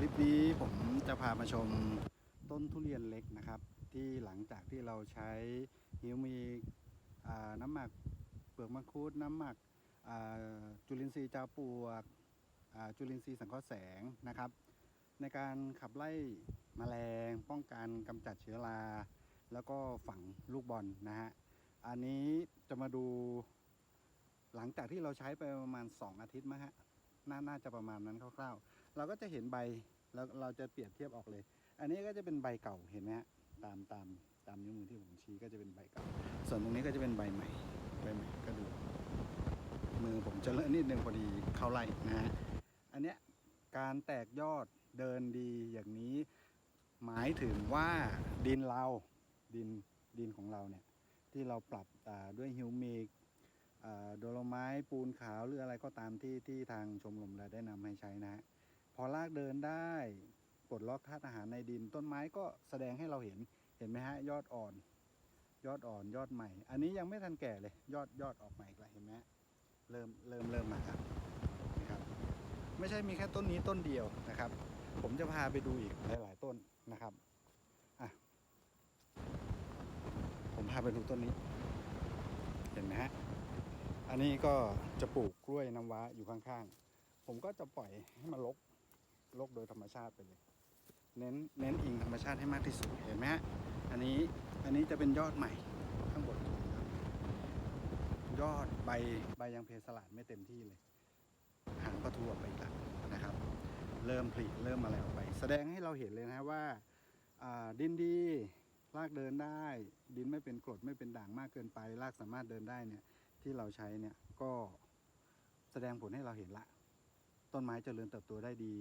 คลิปนี้ผมจะพามาชมต้นทุเรียนเล็กนะครับ ที่หลังจากที่เราใช้ฮิวมีน้ำหมักเปลือกมังคุดน้ำหมักจุลินทรีย์จาปวกจุลินทรีย์สังเคราะห์แสงนะครับ ในการขับไล่แมลงป้องกันกำจัดเชื้อรา แล้วก็ฝังลูกบอลนะฮะอันนี้จะมาดูหลังจากที่เราใช้ไปประมาณ 2 อาทิตย์มั้งฮะนน่าจะประมาณนั้นคร่าวๆ เราก็จะเห็นใบแล้วเราจะเปรียบเทียบออกเลย อันนี้ก็จะเป็นใบเก่าเห็นไหมฮะตามตามตามนิ้วมือที่ผมชี้ก็จะเป็นใบเก่า ส่วนตรงนี้ก็จะเป็นใบใหม่ใบใหม่ก็ดู มือผมจะเลอะนิดนึงพอดีเข้าไล่นะฮะอันเนี้ยการแตกยอดเดินดีอย่างนี้ หมายถึงว่าดินเราดินดินของเราเนี่ยที่เราปรับด้วยฮิวมิกโดโลไม้ปูนขาวหรืออะไรก็ตามที่ที่ทางชมรมเราได้นำให้ใช้นะฮะ อลากเดินได้ปลดล็อกธาตุอาหารในดิน ต้นไม้ก็แสดงให้เราเห็นเห็นไหมฮะ ยอดอ่อน ยอดอ่อนยอดใหม่ อันนี้ยังไม่ทันแก่เลย ยอดยอดออกใหม่อีกแล้วเห็นไหมเริ่มเริ่มเริ่มมาครับนะครับ ไม่ใช่มีแค่ต้นนี้ต้นเดียวนะครับ ผมจะพาไปดูอีกหลาย ๆ ต้นนะครับอะผมพาไปดูต้นนี้ เห็นไหมฮะอันนี้ก็จะปลูกกล้วยน้ำว้าอยู่ข้างๆ ผมก็จะปล่อยให้มันลก โลกโดยธรรมชาติไปเลย เน้นเน้นอิงธรรมชาติให้มากที่สุดเห็นไหมฮะอันนี้อันนี้จะเป็นยอดใหม่ข้างบนยอดใบใบยังเพสลาดไม่เต็มที่เลย หางประทูออกไปอีกแล้วนะครับ เริ่มผลิเริ่มอะไรออกไป แสดงให้เราเห็นเลยนะว่าอ่าดินดีรากเดินได้ ดินไม่เป็นกรดไม่เป็นด่างมากเกินไป รากสามารถเดินได้เนี่ย ที่เราใช้เนี่ยก็แสดงผลให้เราเห็นละ ต้นไม้เจริญเติบโตได้ดี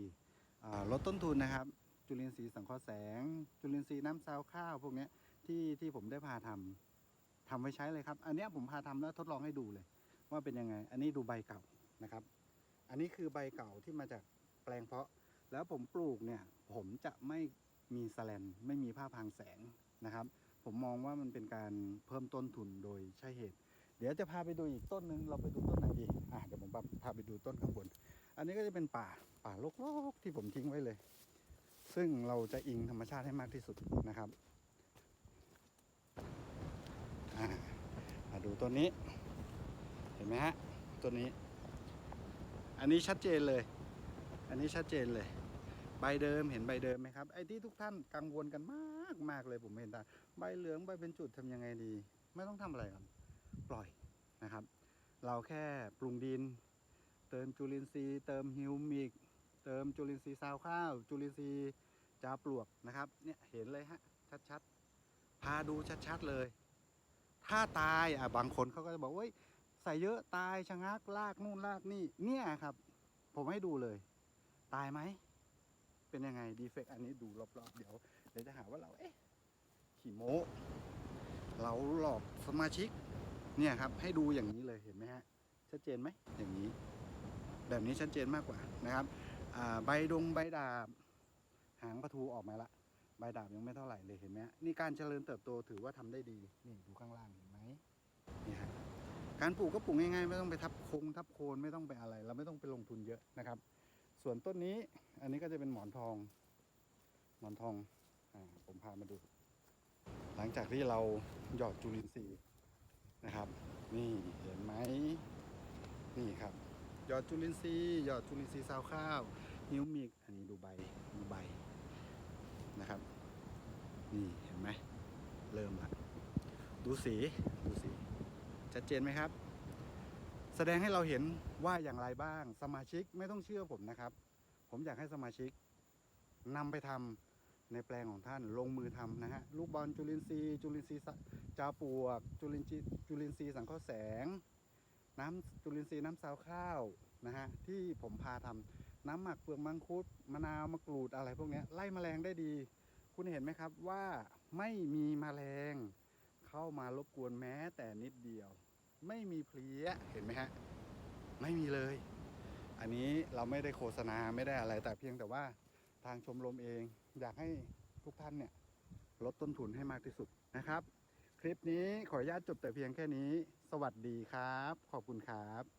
ลดต้นทุนนะครับ จุลินทรีย์สังเคราะห์แสง จุลินทรีย์น้ำซาวข้าวพวกนี้ที่ที่ผมได้พาทำทำไว้ใช้เลยครับ อันนี้ผมพาทำแล้วทดลองให้ดูเลย ว่าเป็นยังไง อันนี้ดูใบเก่านะครับ อันนี้คือใบเก่าที่มาจากแปลงเพาะ แล้วผมปลูกเนี่ย ผมจะไม่มีแสแลนไม่มีผ้าพรางแสงนะครับ ผมมองว่ามันเป็นการเพิ่มต้นทุนโดยใช่เหตุ เดี๋ยวจะพาไปดูอีกต้นหนึ่งเราไปดูต้นไหนดี อะเดี๋ยวผมพาไปดูต้นข้างบน อันนี้ก็จะเป็นป่าป่าโลกๆที่ผมทิ้งไว้เลย ซึ่งเราจะอิงธรรมชาติให้มากที่สุดนะครับมาดูต้นนี้ เห็นไหมฮะต้นนี้ อันนี้ชัดเจนเลย อันนี้ชัดเจนเลย ใบเดิมเห็นใบเดิมไหมครับไอ้ที่ทุกท่านกังวลกันมากมากเลยผมเห็นตาใบเหลืองใบเป็นจุดทำยังไงดี ไม่ต้องทำอะไรครับปล่อยนะครับ เราแค่ปรุงดิน เติมจุลินทรีย์ เติมฮิวมิก เติมจุลินทรีย์ซาวข้าว จุลินทรีย์จาปลวกนะครับเนี่ยเห็นเลยฮะชัดๆพาดูชัดๆเลย ถ้าตายอะบางคนเขาก็จะบอกว่าใส่เยอะตายชะงักลากนู่นลากนี่เนี่ยครับ ผมให้ดูเลย ตายไหมเป็นยังไงดีเฟกอันนี้ดูรอบๆเดี๋ยวเดี๋ยวจะหาว่าเราเอ๊ะขี่โม้เราหลอกสมาชิก เนี่ยครับ ให้ดูอย่างนี้เลยเห็นไหมฮะชัดเจนไหมอย่างนี้ แบบนี้ชัดเจนมากกว่านะครับใบดงใบดาบ หางประทูออกมาละใบดาบยังไม่เท่าไหร่เลยเห็นไหมนี่การเจริญเติบโตถือว่าทำได้ดีนี่ดูข้างล่างเห็นไหมนี่ฮะการปลูกก็ปลูกง่ายๆ ไม่ต้องไปทับโคงทับโคนไม่ต้องไปอะไร เราไม่ต้องไปลงทุนเยอะนะครับ ส่วนต้นนี้อันนี้ก็จะเป็นหมอนทอง หมอนทองอ่าผมพามาดู หลังจากที่เราหยอดจุลินทรีย์นะครับ นี่เห็นไหมนี่ครับ ยอดจุลินทรีย์ยอดจุลินทรีย์ซาวข้าวนิ้วมิกอันนี้ดูใบดูใบนะครับ นี่เห็นไหมเริ่มละดูสีดูสี ชัดเจนไหมครับ แสดงให้เราเห็นว่าอย่างไรบ้าง สมาชิกไม่ต้องเชื่อผมนะครับ ผมอยากให้สมาชิกนำไปทำในแปลงของท่านลงมือทำนะฮะลูกบอลจุลินทรีย์จุลินทรีย์จาปลวก จุลินทรีย์จุลินทรีย์สังเคราะห์แสง น้ำจุลินทรีย์น้ำซาวข้าวนะฮะที่ผมพาทำน้ำหมักเปลือกมังคุดมะนาวมะกรูดอะไรพวกนี้ไล่แมลงได้ดี คุณเห็นไหมครับว่าไม่มีแมลง เข้ามารบกวนแม้แต่นิดเดียว ไม่มีเพลี้ยเห็นไหมฮะไม่มีเลย อันนี้เราไม่ได้โฆษณาไม่ได้อะไร แต่เพียงแต่ว่าทางชมรมเอง อยากให้ทุกท่านเนี่ยลดต้นทุนให้มากที่สุดนะครับ คลิปนี้ขออนุญาตจบแต่เพียงแค่นี้ สวัสดีครับ ขอบคุณครับ